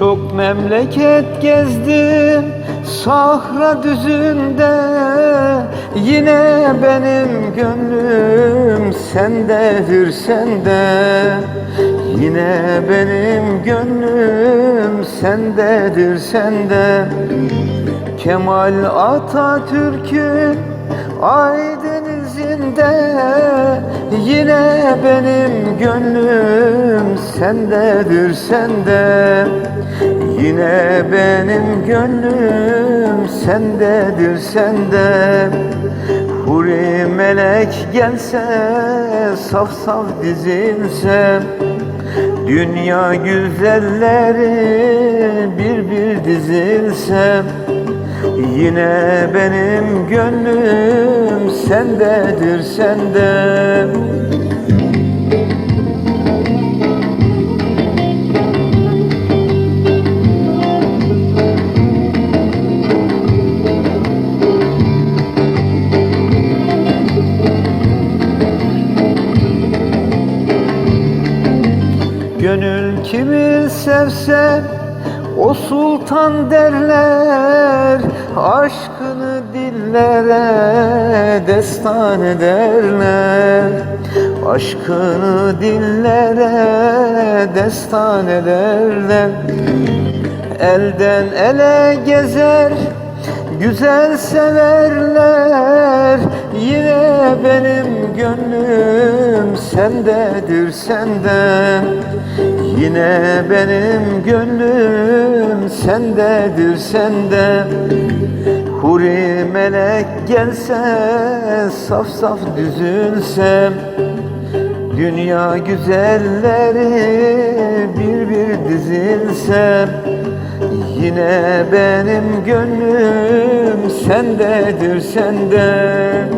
Çok memleket gezdim Sahra düzünde Yine benim gönlüm sendedir sende. Yine benim gönlüm sendedir sende. Kemal Atatürk'ün ay denizinde Yine benim gönlüm sendedir sende. Yine benim gönlüm sendedir sende. Huri melek gelse saf saf dizilse Dünya güzelleri bir bir dizilse Yine benim gönlüm sendedir sende Gönül kimi sevse o sultan derler Aşkını dillere destan ederler. Aşkını dillere destan ederler. Elden ele gezer Güzel severler Yine benim gönlüm sendedir sende Yine benim gönlüm sendedir sende Huri melek gelse saf saf düzülsem. Dünya güzelleri bir bir dizilsem Yine benim gönlüm sendedir sende